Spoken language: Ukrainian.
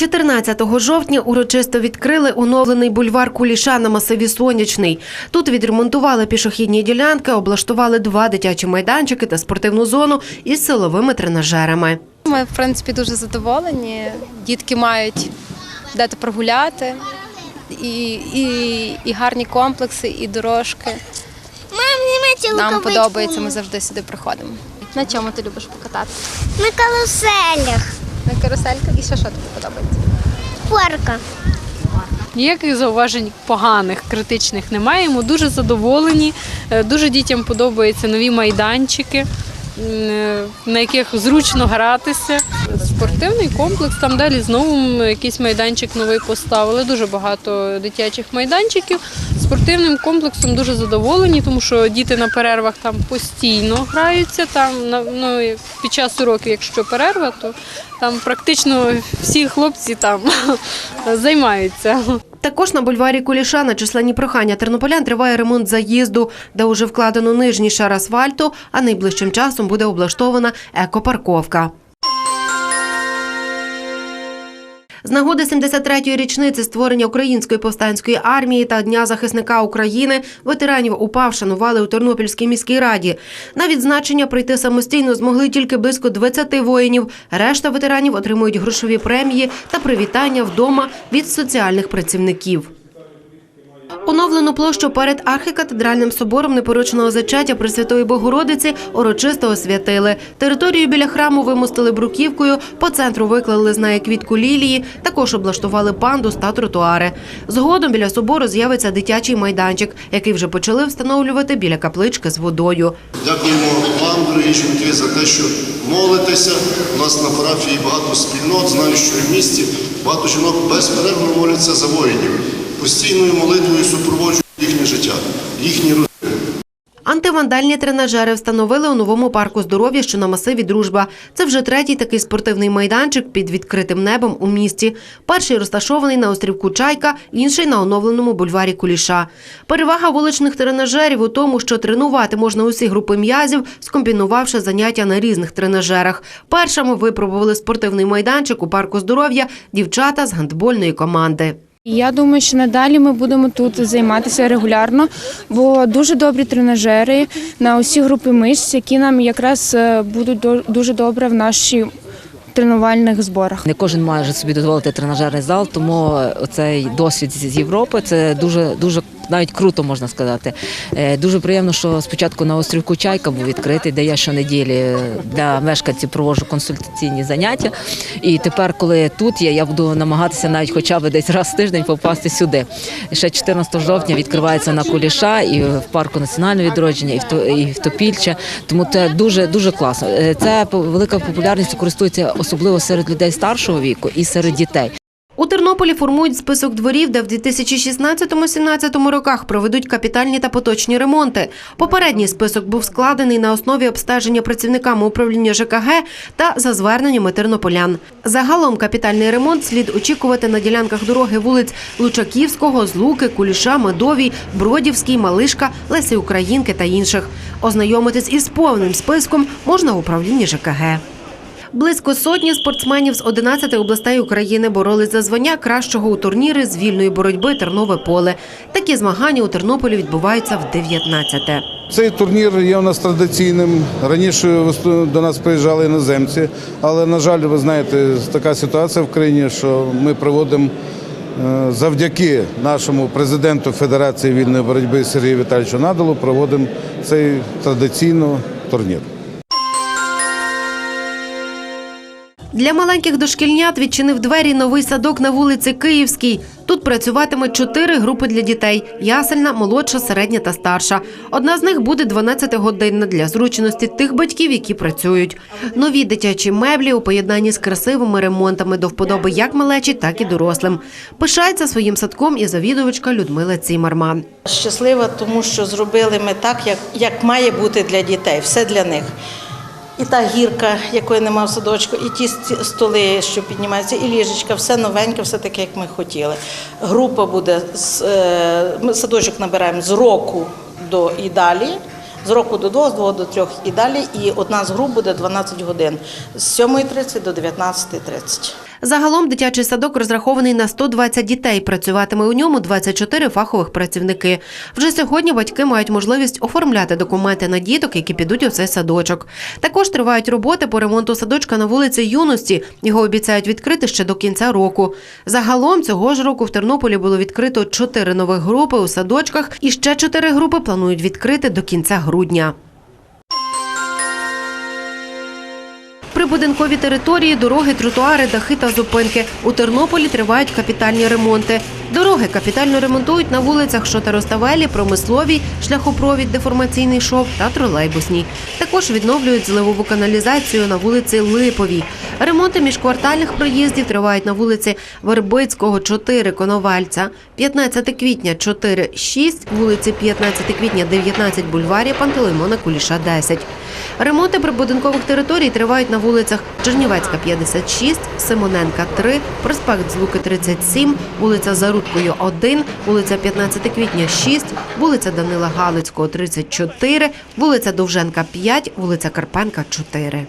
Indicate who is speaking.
Speaker 1: 14 жовтня урочисто відкрили оновлений бульвар Куліша на масиві Сонячний. Тут відремонтували пішохідні ділянки, облаштували два дитячі майданчики та спортивну зону із силовими тренажерами.
Speaker 2: Ми, в принципі, дуже задоволені. Дітки мають де-то прогуляти, і, і, і гарні комплекси, і дорожки. Нам подобається, ми завжди сюди приходимо. На чому ти любиш покататися?
Speaker 3: На каруселях.
Speaker 2: На карусельках? І ще що тобі подобається?
Speaker 3: Парка.
Speaker 4: Ніяких зауважень поганих, критичних немає. Ми дуже задоволені. Е, Дуже дітям подобаються нові майданчики, на яких зручно гратися. Спортивний комплекс, там далі знову якийсь майданчик новий поставили. Дуже багато дитячих майданчиків. Спортивним комплексом дуже задоволені, тому що діти на перервах там постійно граються. Там ну, під час уроків, якщо перерва, то там практично всі хлопці там займаються.
Speaker 1: Також на бульварі Куліша на численні прохання тернополян триває ремонт заїзду, де уже вкладено нижній шар асфальту, а найближчим часом буде облаштована екопарковка. З нагоди 73-ї річниці створення Української повстанської армії та Дня захисника України ветеранів УПА вшанували у Тернопільській міській раді. На відзначення прийти самостійно змогли тільки близько 20 воїнів. Решта ветеранів отримують грошові премії та привітання вдома від соціальних працівників. Оновлену площу перед архікатедральним собором непорочного зачаття Пресвятої Богородиці урочисто освятили. Територію біля храму вимостили бруківкою, по центру виклали з неї квітку лілії, також облаштували пандус та тротуари. Згодом біля собору з'явиться дитячий майданчик, який вже почали встановлювати біля каплички з водою.
Speaker 5: Дякуємо вам, дорогі жінки, за те, що молитеся. У нас на парафії багато спільнот. Знаю, що в місті багато жінок безперервно моляться за воїнів. Постійною молитвою супроводжують їхнє життя, їхні родини.
Speaker 1: Антивандальні тренажери встановили у новому парку здоров'я, що на масиві Дружба. Це вже третій такий спортивний майданчик під відкритим небом у місті. Перший розташований на острівку Чайка, інший на оновленому бульварі Куліша. Перевага вуличних тренажерів у тому, що тренувати можна усі групи м'язів, скомбінувавши заняття на різних тренажерах. Першими випробували спортивний майданчик у парку здоров'я дівчата з гандбольної команди.
Speaker 6: Я думаю, що надалі ми будемо тут займатися регулярно, бо дуже добрі тренажери на усі групи мишць, які нам якраз е, будуть дуже добре в нашій тренувальних зборах.
Speaker 7: Не кожен може собі дозволити тренажерний зал, тому цей досвід з Європи це дуже дуже навіть круто можна сказати. Е, Дуже приємно, що спочатку на острівку Чайка був відкритий, де я щонеділі для мешканців проводжу консультаційні заняття. І тепер, коли тут є, я буду намагатися навіть хоча б десь раз в тиждень попасти сюди. Ще 14 жовтня відкривається на Куліша і в парку національного відродження, і в Топільче. Тому це дуже дуже класно. Е, Це велика популярність користується особливо серед людей старшого віку і серед дітей.
Speaker 1: У Тернополі формують список дворів, де в 2016-17 роках проведуть капітальні та поточні ремонти. Попередній список був складений на основі обстеження працівниками управління ЖКГ та за зверненнями тернополян. Загалом капітальний ремонт слід очікувати на ділянках дороги вулиць Лучаківського, Злуки, Куліша, Медовій, Бродівський, Малишка, Лесі Українки та інших. Ознайомитись із повним списком можна в управлінні ЖКГ. Близько сотні спортсменів з 11 областей України боролись за звання кращого у турнірі з вільної боротьби Тернове поле. Такі змагання у Тернополі відбуваються в 19-те.
Speaker 8: Цей турнір є у нас традиційним. Раніше до нас приїжджали іноземці, але, на жаль, ви знаєте, така ситуація в країні, що ми проводимо е, завдяки нашому президенту Федерації вільної боротьби Сергію Віталійовичу Надалу, проводимо цей традиційний турнір.
Speaker 1: Для маленьких дошкільнят відчинив двері новий садок на вулиці Київській. Тут працюватимуть чотири групи для дітей: ясельна, молодша, середня та старша. Одна з них буде 12-годинна для зручності тих батьків, які працюють. Нові дитячі меблі у поєднанні з красивими ремонтами до вподоби як малечі, так і дорослим. Пишається своїм садком і завідувачка Людмила Цімерман.
Speaker 9: Щаслива, тому що зробили ми так, як має бути для дітей, все для них. І та гірка, якої нема в садочку, і ті столи, що піднімаються, і ліжечка, все новеньке, все таке, як ми хотіли. Група буде з е, ми садочок набираємо з року до і далі. З року до двох, з двох до трьох і далі. І одна з груп буде 12 годин з 7.30 до 19.30.
Speaker 1: Загалом дитячий садок розрахований на 120 дітей. Працюватиме у ньому 24 фахових працівники. Вже сьогодні батьки мають можливість оформляти документи на діток, які підуть у цей садочок. Також тривають роботи по ремонту садочка на вулиці Юності. Його обіцяють відкрити ще до кінця року. Загалом цього ж року в Тернополі було відкрито чотири нових групи у садочках, і ще чотири групи планують відкрити до кінця грудня. Прибудинкові території, дороги, тротуари, дахи та зупинки. У Тернополі тривають капітальні ремонти. Дороги капітально ремонтують на вулицях Шотароставелі, Промисловій, шляхопровід, деформаційний шов та тролейбусній. Також відновлюють зливову каналізацію на вулиці Липовій. Ремонти міжквартальних проїздів тривають на вулиці Вербицького, 4, Коновальця, 15 квітня 4, 6, вулиці 15 квітня 19, бульварі Пантелеймона Куліша 10. Ремонти прибудинкових територій тривають на вулицях Чернівецька, 56, Симоненка, 3, проспект Злуки, 37, вулиця Зарудкою, 1, вулиця 15 квітня, 6, вулиця Данила Галицького, 34, вулиця Довженка, 5, вулиця Карпенка, 4.